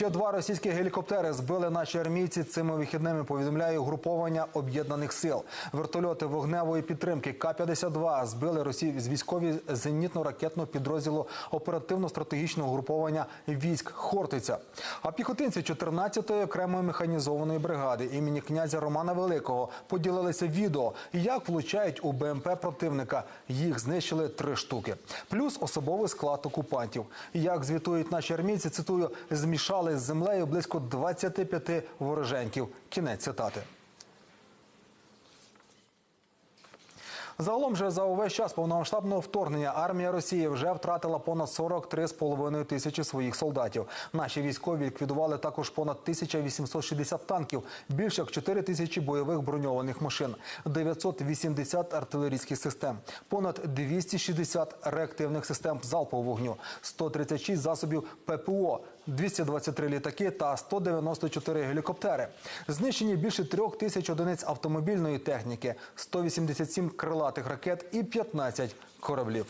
Ще два російські гелікоптери збили наші армійці цими вихідними. Повідомляє угруповання об'єднаних сил. Вертольоти вогневої підтримки К-52 збили Росії з військові зенітно-ракетного підрозділу оперативно-стратегічного угруповання військ Хортиця. А піхотинці 14-ї окремої механізованої бригади імені князя Романа Великого поділилися відео, як влучають у БМП противника. Їх знищили три штуки. Плюс особовий склад окупантів. Як звітують наші армійці, цитую, змішали з землею близько 25 вороженьків. Кінець цитати. Загалом же за увесь час повномасштабного вторгнення армія Росії вже втратила понад 43,5 тисячі своїх солдатів. Наші військові ліквідували також понад 1860 танків, більше як 4 тисячі бойових броньованих машин, 980 артилерійських систем, понад 260 реактивних систем залпового вогню, 136 засобів ППО, 223 літаки та 194 гелікоптери. Знищені більше трьох тисяч одиниць автомобільної техніки, 187 крилатих ракет і 15 кораблів.